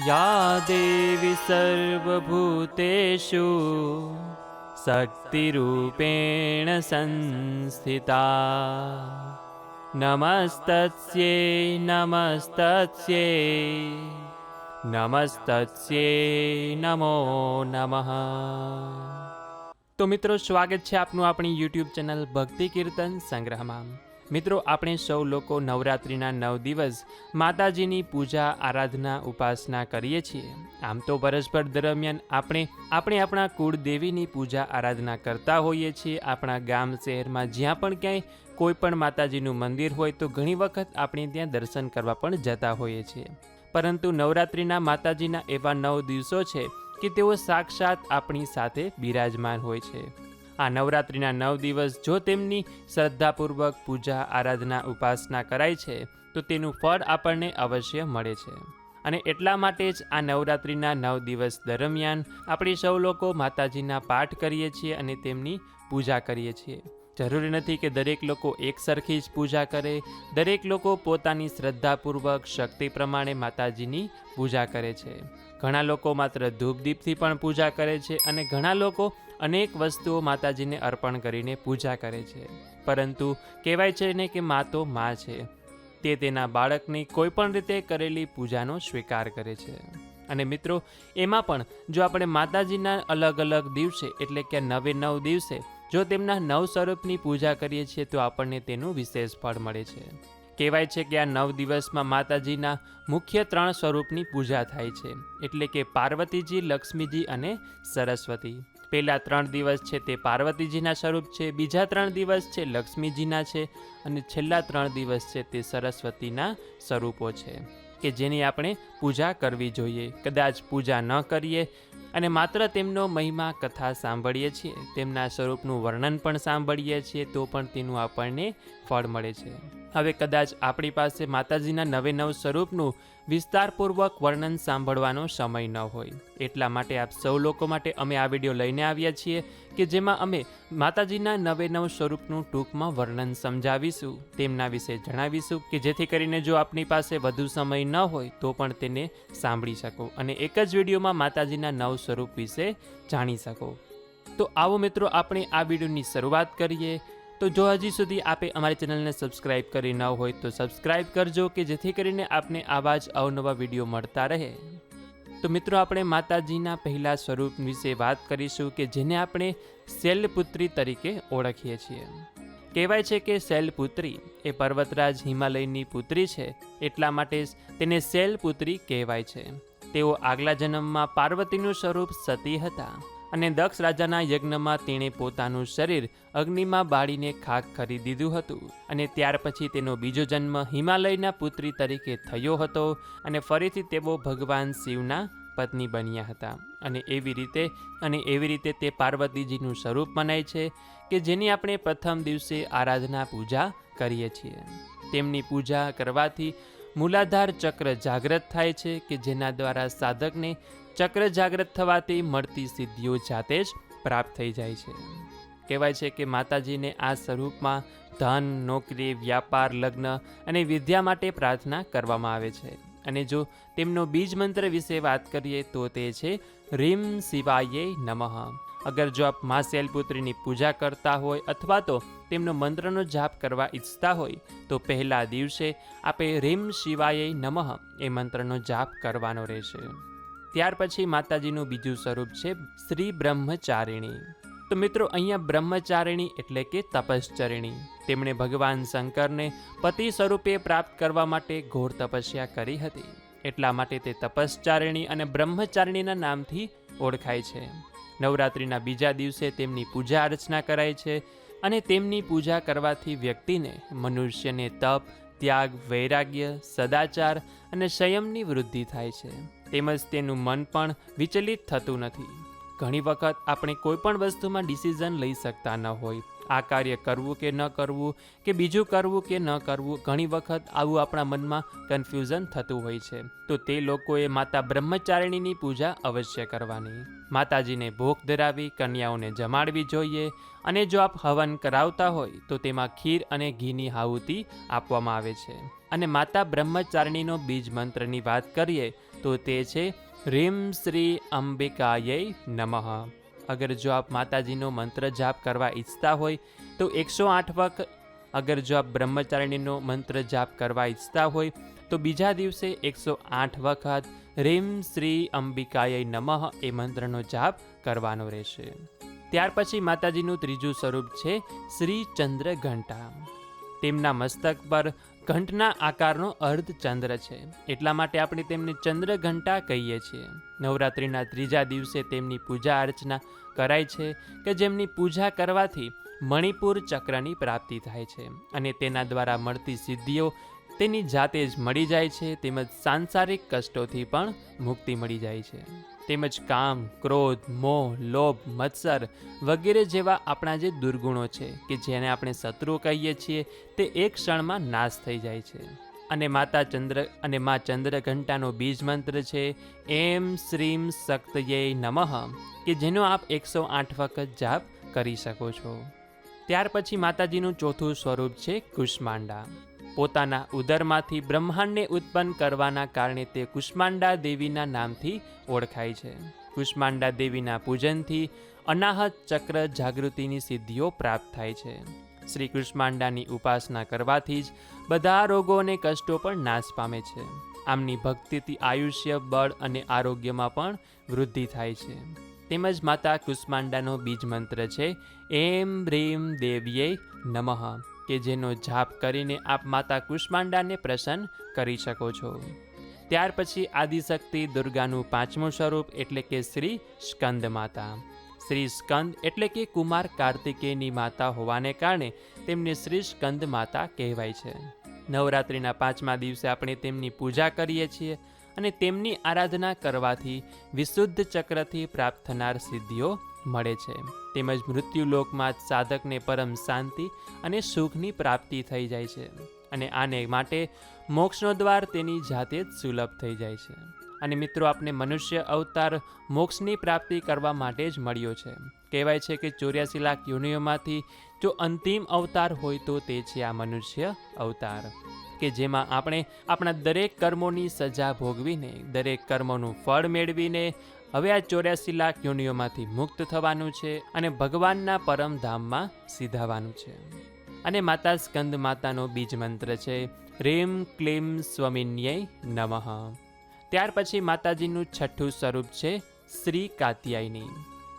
યા દેવી સર્વભૂતેષુ શક્તિરૂપેણ સંસ્થિતા નમસ્તત્સ્યે નમસ્તત્સ્યે નમસ્તસ્યે નમો નમઃ તો મિત્રો સ્વાગત છે આપનું આપણી યુટ્યુબ ચેનલ ભક્તિ કીર્તન સંગ્રહમાં મિત્રો, આપણે સૌ લોકો નવરાત્રિના નવ દિવસ માતાજીની પૂજા, આરાધના, ઉપાસના કરીએ છીએ. આમ તો વર્ષભર દરમિયાન આપણે આપણે આપણા કુળદેવીની પૂજા, આરાધના કરતા હોઈએ છીએ. આપણા ગામ, શહેરમાં જ્યાં પણ ક્યાંય કોઈ પણ માતાજીનું મંદિર હોય તો ઘણી વખત આપણે ત્યાં દર્શન કરવા પણ જતા હોઈએ છીએ. પરંતુ નવરાત્રિના માતાજીના એવા નવ દિવસો છે કે તેઓ સાક્ષાત આપણી સાથે બિરાજમાન હોય છે. આ નવરાત્રિના નવ દિવસ જો તેમની શ્રદ્ધાપૂર્વક પૂજા, આરાધના, ઉપાસના કરાય છે, તો તેનું ફળ આપણને અવશ્ય મળે છે. અને એટલા માટે જ આ નવરાત્રિના નવ દિવસ દરમિયાન આપણે સૌ લોકો માતાજીના પાઠ કરીએ છીએ અને તેમની પૂજા કરીએ છીએ. જરૂરી નથી કે દરેક લોકો એક સરખી જ પૂજા કરે, દરેક લોકો પોતાની શ્રદ્ધાપૂર્વક શક્તિ પ્રમાણે માતાજીની પૂજા કરે છે. ઘણા લોકો માત્ર ધૂપદીપથી પણ પૂજા કરે છે અને ઘણા લોકો અનેક વસ્તુઓ માતાજીને અર્પણ કરીને પૂજા કરે છે. પરંતુ કહેવાય છે ને કે મા તો મા છે. તે તેના બાળકની કોઈપણ રીતે કરેલી પૂજાનો સ્વીકાર કરે છે. અને મિત્રો, એમાં પણ જો આપણે માતાજીના અલગ અલગ દિવસે, એટલે કે નવે નવ દિવસે, જો તેમના નવ સ્વરૂપની પૂજા કરીએ છીએ, તો આપણને તેનું વિશેષ ફળ મળે છે. કહેવાય છે કે આ નવ દિવસમાં માતાજીના મુખ્ય ત્રણ સ્વરૂપની પૂજા થાય છે. એટલે કે પાર્વતીજી, લક્ષ્મીજી અને સરસ્વતી. પહેલા ત્રણ દિવસ છે તે પાર્વતીજીના સ્વરૂપ છે, બીજા ત્રણ દિવસ છે લક્ષ્મીજીના છે અને છેલ્લા ત્રણ દિવસ છે તે સરસ્વતીના સ્વરૂપો છે, કે જેની આપણે પૂજા કરવી જોઈએ. કદાચ પૂજા ન કરીએ અને માત્ર તેમનો મહિમા કથા સાંભળીએ છીએ, તેમના સ્વરૂપનું વર્ણન પણ સાંભળીએ છીએ, તો પણ તેનું આપણને ફળ મળે છે. હવે કદાચ આપણી પાસે માતાજીના નવે નવ સ્વરૂપનું વિસ્તારપૂર્વક વર્ણન સાંભળવાનો સમય ન હોય. એટલા માટે આપ સૌ લોકો માટે અમે આ વીડિયો લઈને આવ્યા છીએ કે જેમાં અમે માતાજીના નવે નવ સ્વરૂપનું ટૂંકમાં વર્ણન સમજાવીશું. તેમના વિશે જણાવીશું કે જેથી કરીને જો આપની પાસે વધુ સમય ન હોય તો પણ તેને સાંભળી શકો અને એક જ વિડીયોમાં માતાજીના નવ સ્વરૂપ વિશે જાણી શકો. તો આવો મિત્રો, આપણે આ વિડીયોની શરૂઆત કરીએ. તો જો હજી સુધી આપે અમારી ચેનલને સબસ્ક્રાઇબ કરી ન હોય તો સબસ્ક્રાઇબ કરજો કે જેથી કરીને આપને આવા જ અવનવા વીડિયો મળતા રહે. તો મિત્રો, આપણે માતાજીના પહેલા સ્વરૂપ વિશે વાત કરીશું કે જેને આપણે શૈલપુત્રી તરીકે ઓળખીએ છીએ. કહેવાય છે કે શૈલપુત્રી એ પર્વતરાજ હિમાલયની પુત્રી છે, એટલા માટે તેને શૈલપુત્રી કહેવાય છે. તેઓ આગલા જન્મમાં પાર્વતીનું સ્વરૂપ સતી હતા. અને દક્ષ રાજાના યજ્ઞમાં તેણે પોતાનું શરીર અગ્નિમાં બાળીને ખાક કરી દીધું હતું. અને ત્યાર પછી તેનો બીજો જન્મ હિમાલયના પુત્રી તરીકે થયો હતો અને ફરીથી તેઓ ભગવાન શિવના પત્ની બન્યા હતા. અને એવી રીતે, અને એવી રીતે તે પાર્વતીજીનું સ્વરૂપ મનાય છે કે જેની આપણે પ્રથમ દિવસે આરાધના પૂજા કરીએ છીએ. તેમની પૂજા કરવાથી મૂલાધાર ચક્ર જાગૃત થાય છે કે જેના દ્વારા સાધકને ચક્ર જાગૃત થવાથી મળતી સિદ્ધિઓ જાતે જ પ્રાપ્ત થઈ જાય છે. કહેવાય છે કે માતાજીને આ સ્વરૂપમાં ધન, નોકરી, વ્યાપાર, લગ્ન અને વિદ્યા માટે પ્રાર્થના કરવામાં આવે છે. અને જો તેમનો બીજ મંત્ર વિશે વાત કરીએ તો તે છે, રીમ શિવાયે નમઃ. અગર જો આપ મા શૈલપુત્રીની પૂજા કરતા હોય અથવા તો તેમનો મંત્રનો જાપ કરવા ઈચ્છતા હોય, તો પહેલા દિવસે આપે રીમ શિવાય નમઃ એ મંત્રનો જાપ કરવાનો રહેશે. ત્યાર પછી માતાજીનું બીજું સ્વરૂપ છે શ્રી બ્રહ્મચારિણી. તો મિત્રો, અહીંયા બ્રહ્મચારિણી એટલે કે તપશ્ચરિણી. તેમણે ભગવાન શંકરને પતિ સ્વરૂપે પ્રાપ્ત કરવા માટે ઘોર તપસ્યા કરી હતી. એટલા માટે તે તપશ્ચારિણી અને બ્રહ્મચારિણીના નામથી ઓળખાય છે. નવરાત્રિના બીજા દિવસે તેમની પૂજા અર્ચના કરાય છે અને તેમની પૂજા કરવાથી વ્યક્તિને મનુષ્યને તપ, ત્યાગ, વૈરાગ્ય, સદાચાર અને સંયમની વૃદ્ધિ થાય છે. તેમજ તેનું મન પણ વિચલિત થતું નથી. ઘણી વખત આપણે કોઈ પણ વસ્તુમાં ડિસિઝન લઈ શકતા ન હોય. આ કાર્ય કરવું કે ન કરવું, કે બીજું કરવું કે ન કરવું, ઘણી વખત આવું આપણા મનમાં કન્ફ્યુઝન થતું હોય છે. તો તે લોકોએ માતા બ્રહ્મચારિણીની પૂજા અવશ્ય કરવાની. માતાજીને ભોગ ધરાવી, કન્યાઓને જમાડવી જોઈએ અને જો આપ હવન કરાવતા હોય, તો તેમાં ખીર અને ઘીની હાહુતિ આપવામાં આવે છે. અને માતા બ્રહ્મચારિણીનો બીજ મંત્રની વાત કરીએ, તો તે છે, રીમ શ્રી અંબિકાય નમઃ. અગર જો આપ માતાજીનો મંત્ર જાપ કરવા ઈચ્છતા હોય, તો એકસો આઠ વખત અગર જો આપ બ્રહ્મચારિણીનો મંત્ર જાપ કરવા ઈચ્છતા હોય, તો બીજા દિવસે એકસો આઠ વખત રીમ શ્રી અંબિકાય નમઃ એ મંત્રનો જાપ કરવાનો રહેશે. ત્યાર પછી માતાજીનું ત્રીજું સ્વરૂપ છે શ્રી ચંદ્ર ઘંટા તેમના મસ્તક પર ઘંટના આકારનો અર્ધચંદ્ર છે. એટલા માટે આપણે તેમને ચંદ્ર ઘંટા કહીએ છીએ. નવરાત્રિના ત્રીજા દિવસે તેમની પૂજા અર્ચના કરાય છે કે જેમની પૂજા કરવાથી મણિપુર ચક્રની પ્રાપ્તિ થાય છે અને તેના દ્વારા મળતી સિદ્ધિઓ તેની જાતે જ મળી જાય છે તેમજ સાંસારિક કષ્ટોથી પણ મુક્તિ મળી જાય છે. તેમજ કામ, ક્રોધ, મોહ, લોભ, મત્સર વગેરે જેવા આપણા જે દુર્ગુણો છે કે જેને આપણે શત્રુ કહીએ છીએ, તે એક ક્ષણમાં નાશ થઈ જાય છે. અને માતા ચંદ્ર, અને મા ચંદ્રઘંટાનો બીજ મંત્ર છે, એમ શ્રીમ શક્તયે નમઃ કે જેનો આપ એકસો આઠ વખત જાપ કરી શકો છો. ત્યાર પછી માતાજીનું ચોથું સ્વરૂપ છે કુષ્માંડા. પોતાના ઉદરમાંથી બ્રહ્માંડને ઉત્પન્ન કરવાના કારણે તે કુષ્માંડા દેવીના નામથી ઓળખાય છે. કુષ્માંડા દેવીના પૂજનથી અનાહત ચક્ર જાગૃતિની સિદ્ધિઓ પ્રાપ્ત થાય છે. શ્રી કુષ્માંડાની ઉપાસના કરવાથી જ બધા રોગો અને કષ્ટો પણ નાશ પામે છે. આમની ભક્તિથી આયુષ્ય, બળ અને આરોગ્યમાં પણ વૃદ્ધિ થાય છે. તેમજ માતા કુષ્માંડાનો બીજ મંત્ર છે, એમ રેમ દેવીએ નમઃ. કે જેનો જાપ કરીને આપ માતા કુષ્માંડાને પ્રસન્ન કરી શકો છો. ત્યાર પછી આદિશક્તિ દુર્ગાનું પાંચમું સ્વરૂપ એટલે કે શ્રી સ્કંદ માતા. શ્રી સ્કંદ એટલે કે કુમાર કાર્તિકેયની માતા હોવાને કારણે તેમને શ્રી સ્કંદ માતા કહેવાય છે. નવરાત્રિના પાંચમા દિવસે આપણે તેમની પૂજા કરીએ છીએ અને તેમની આરાધના કરવાથી વિશુદ્ધ ચક્રથી પ્રાપ્ત થનાર સિદ્ધિઓ મળે છે. તેમજ મૃત્યુલોકમાં સાધકને પરમ શાંતિ અને સુખની પ્રાપ્તિ થઈ જાય છે અને આને માટે મોક્ષનો દ્વાર તેની જાતે જ સુલભ થઈ જાય છે. અને મિત્રો આપણે મનુષ્ય અવતાર મોક્ષની પ્રાપ્તિ કરવા માટે જ મળ્યો છે. કહેવાય છે કે ચોર્યાસી લાખ યોનિઓમાંથી જો અંતિમ અવતાર હોય તો તે છે આ મનુષ્ય અવતાર. કે જેમાં આપણે આપણા દરેક કર્મોની સજા ભોગવીને, દરેક કર્મોનું ફળ મેળવીને હવે આ ચોર્યાસી લાખ યોનિઓમાંથી મુક્ત થવાનું છે અને ભગવાનના પરમધામમાં સીધાવાનું છે. અને માતા સ્કંદ માતાનો બીજ મંત્ર છે, રેમ ક્લીમ સ્વમિન્યય નમઃ. ત્યાર પછી માતાજીનું છઠ્ઠું સ્વરૂપ છે, શ્રી કાત્યાયની.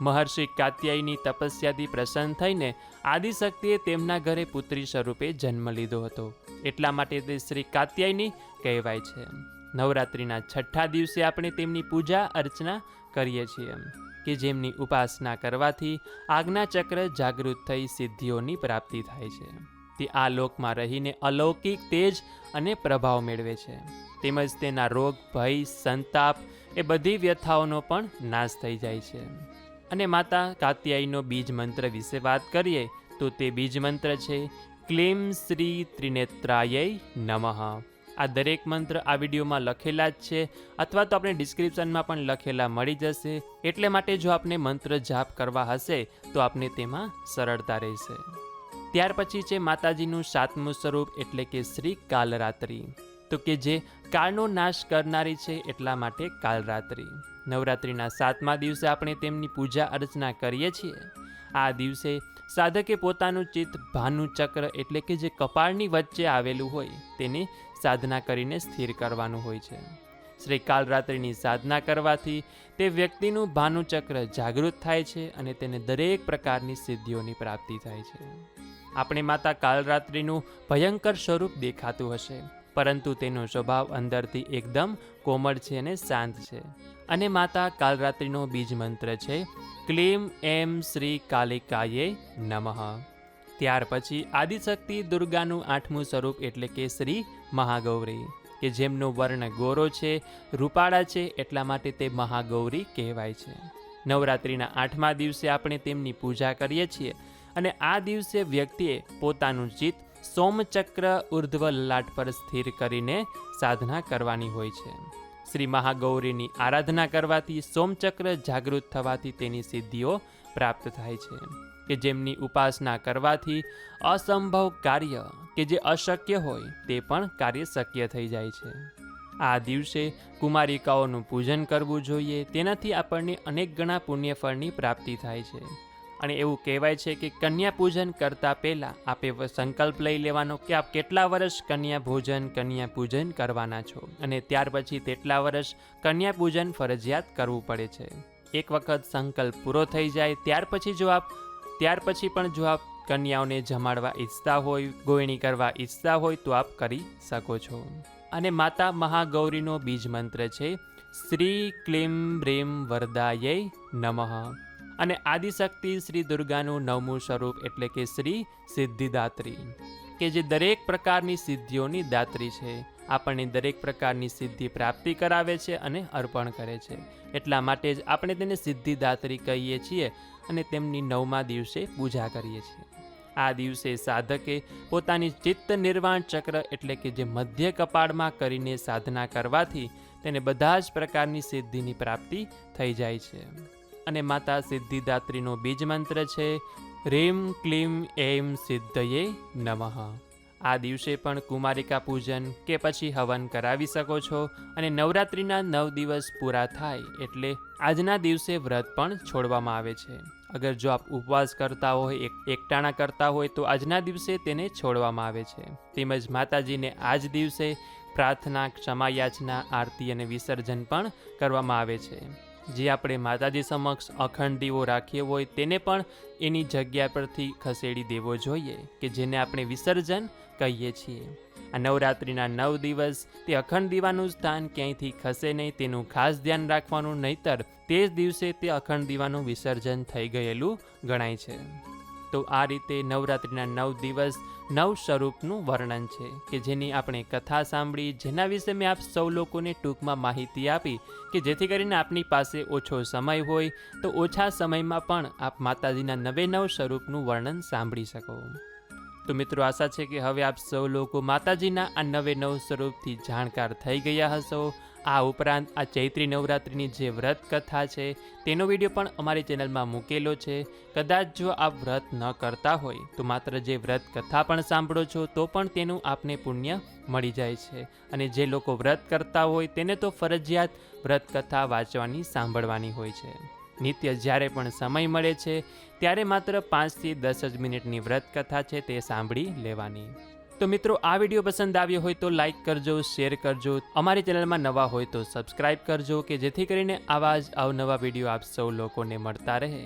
મહર્ષિ કાત્યાયની તપસ્યાથી પ્રસન્ન થઈને આદિશક્તિએ તેમના ઘરે પુત્રી સ્વરૂપે જન્મ લીધો હતો. એટલા માટે તે શ્રી કાત્યાયની કહેવાય છે. નવરાત્રિના છઠ્ઠા દિવસે આપણે તેમની પૂજા અર્ચના કરીએ છીએ કે જેમની ઉપાસના કરવાથી આજ્ઞાચક્ર જાગૃત થઈ સિદ્ધિઓની પ્રાપ્તિ થાય છે. તે આ લોકમાં રહીને અલૌકિક તેજ અને પ્રભાવ મેળવે છે. તેમજ તેના રોગ, ભય, સંતાપ એ બધી વ્યથાઓનો પણ નાશ થઈ જાય છે. અને માતા કાત્યાયનો બીજ મંત્ર વિશે વાત કરીએ તો તે બીજ મંત્ર છે, ક્લેમ શ્રી ત્રિનેત્રાય નમઃ. આ દરેક મંત્ર આ વિડીયોમાં લખેલા જ છે અથવા તો આપણે ડિસ્ક્રિપ્શનમાં પણ લખેલા મળી જશે. એટલે માટે જો આપને મંત્ર જાપ કરવા હશે, તો આપને તેમાં સરળતા રહેશે. ત્યાર પછી છે માતાજીનું સાતમું સ્વરૂપ એટલે કે શ્રી કાલરાત્રિ તો કે જે કાળનો નાશ કરનારી છે એટલા માટે કાલરાત્રિ. નવરાત્રિના સાતમા દિવસે આપણે તેમની પૂજા અર્ચના કરીએ છીએ. આ દિવસે સાધકે પોતાનું ચિત્ત ભાનુચક્ર એટલે કે જે કપાળની વચ્ચે આવેલું હોય, તેને સાધના કરીને સ્થિર કરવાનું હોય છે. શ્રી કાલરાત્રિની સાધના કરવાથી તે વ્યક્તિનું ભાનુચક્ર જાગૃત થાય છે અને તેને દરેક પ્રકારની સિદ્ધિઓની પ્રાપ્તિ થાય છે. આપણે માતા કાલરાત્રિનું ભયંકર સ્વરૂપ દેખાતું હશે, પરંતુ તેનો સ્વભાવ અંદરથી એકદમ કોમળ છે અને શાંત છે. અને માતા કાલરાત્રિનો બીજ મંત્ર છે, ક્લીમ એમ શ્રી કાલિકાયે નમઃ. ત્યાર પછી આદિશક્તિ દુર્ગાનું આઠમું સ્વરૂપ એટલે કે શ્રી મહાગૌરી, કે જેમનો વર્ણ ગોરો છે, રૂપાળા છે, એટલા માટે તે મહાગૌરી કહેવાય છે. નવરાત્રિના આઠમા દિવસે આપણે તેમની પૂજા કરીએ છીએ અને આ દિવસે વ્યક્તિએ પોતાનું ચિત્ત સોમચક્ર ઉર્ધ્વ લલાટ પર સ્થિર કરીને સાધના કરવાની હોય છે. શ્રી મહાગૌરીની આરાધના કરવાથી સોમચક્ર જાગૃત થવાથી તેની સિદ્ધિઓ પ્રાપ્ત થાય છે. કે જેમની ઉપાસના કરવાથી અસંભવ કાર્ય કે જે અશક્ય હોય તે પણ કાર્ય શક્ય થઈ જાય છે. આ દિવસે કુમારિકાઓનું પૂજન કરવું જોઈએ, તેનાથી આપણને અનેક ગણા પુણ્યફળની પ્રાપ્તિ થાય છે. અને એવું કહેવાય છે કે કન્યા પૂજન કરતાં પહેલાં આપે સંકલ્પ લઈ લેવાનો કે આપ કેટલા વર્ષ કન્યા ભોજન, કન્યા પૂજન કરવાના છો? અને ત્યાર પછી તેટલા વર્ષ કન્યા પૂજન ફરજિયાત કરવું પડે છે. એક વખત સંકલ્પ પૂરો થઈ જાય, ત્યાર પછી જો આપ ત્યાર પછી પણ જો આપ કન્યાઓને જમાડવા ઈચ્છતા હોય, ગોયણી કરવા ઈચ્છતા હોય, તો આપ કરી શકો છો. અને માતા મહાગૌરીનો બીજ મંત્ર છે, શ્રી ક્લીમ બ્રીમ વરદાયે નમઃ. અને આદિશક્તિ શ્રી દુર્ગાનું નવમું સ્વરૂપ એટલે કે શ્રી સિદ્ધિદાત્રી, કે જે દરેક પ્રકારની સિદ્ધિઓની દાત્રી છે. આપણને દરેક પ્રકારની સિદ્ધિ પ્રાપ્તિ કરાવે છે અને અર્પણ કરે છે. એટલા માટે જ આપણે તેને સિદ્ધિદાત્રી કહીએ છીએ. અને તેમની નવમા દિવસે પૂજા કરીએ છીએ. આ દિવસે સાધકે પોતાની ચિત્ત નિર્વાણ ચક્ર એટલે કે જે મધ્ય કપાળમાં કરીને સાધના કરવાથી તેને બધા જ પ્રકારની સિદ્ધિની પ્રાપ્તિ થઈ જાય છે. અને માતા સિદ્ધિદાત્રીનો બીજ મંત્ર છે, રેમ ક્લીમ એમ સિદ્ધયે નમઃ. આ દિવસે પણ કુમારિકા પૂજન કે પછી હવન કરાવી શકો છો અને નવરાત્રિના નવ દિવસ પૂરા થાય એટલે આજના દિવસે વ્રત પણ છોડવામાં આવે છે. અગર જો આપ ઉપવાસ કરતા હોય, એક, એકટાણા કરતા હોય, તો આજના દિવસે તેને છોડવામાં આવે છે. તેમજ માતાજીને આજ દિવસે પ્રાર્થના ક્ષમા યાચના આરતી અને વિસર્જન પણ કરવામાં આવે છે. જે આપણે માતાજી સમક્ષ અખંડ દીવો રાખ્યો હોય, તેને પણ એની જગ્યા પરથી ખસેડી દેવો જોઈએ, કે જેને આપણે વિસર્જન કહીએ છીએ. આ નવરાત્રિના નવ દિવસ, તે અખંડ દીવાનું સ્થાન ક્યાંયથી ખસે નહીં તેનું ખાસ ધ્યાન રાખવાનું, નહીતર તે જ દિવસે તે અખંડ દીવાનું વિસર્જન થઈ ગયેલું ગણાય છે. તો આ રીતે નવરાત્રિના નવ દિવસ નવ સ્વરૂપનું વર્ણન છે, કે જેની આપણે કથા સાંભળી, જેના વિશે મેં આપ સૌ લોકોને ટૂંકમાં માહિતી આપી, કે જેથી કરીને આપની પાસે ઓછો સમય હોય, તો ઓછા સમયમાં પણ આપ માતાજીના નવે નવ સ્વરૂપનું વર્ણન સાંભળી શકો. તો મિત્રો આશા છે કે હવે આપ સૌ લોકો માતાજીના આ નવે નવ સ્વરૂપથી જાણકાર થઈ ગયા હશો. આ ઉપરાંત આ ચૈત્રી નવરાત્રિની જે વ્રત કથા છે, તેનો વીડિયો પણ અમારી ચેનલમાં મૂકેલો છે. કદાચ જો આપ વ્રત ન કરતા હોય, તો માત્ર જે વ્રત કથા પણ સાંભળો છો, તો પણ તેનું આપને પુણ્ય મળી જાય છે. અને જે લોકો વ્રત કરતા હોય, તેને તો ફરજિયાત વ્રત કથા વાંચવાની, સાંભળવાની હોય છે. નિત્ય જ્યારે પણ સમય મળે છે, ત્યારે માત્ર પાંચથી દસ જ મિનિટની વ્રત કથા છે તે સાંભળી લેવાની. તો મિત્રો, આ વીડિયો પસંદ આવ્યો હોય તો લાઈક કરજો, શેર કરજો, અમારી ચેનલમાં નવા હોય તો સબસ્ક્રાઈબ કરજો કે જેથી કરીને આવા જ અવનવા વીડિયો આપ સૌ લોકોને મળતા રહે.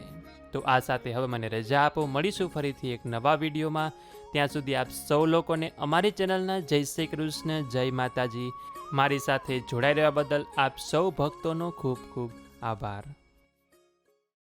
તો આ સાથે હવે મને રજા આપો, મળીશું ફરીથી એક નવા વિડીયોમાં. ત્યાં સુધી આપ સૌ લોકોને અમારી ચેનલના જય શ્રી કૃષ્ણ, જય માતાજી. મારી સાથે જોડાઈ રહેવા બદલ આપ સૌ ભક્તોનો ખૂબ ખૂબ આભાર.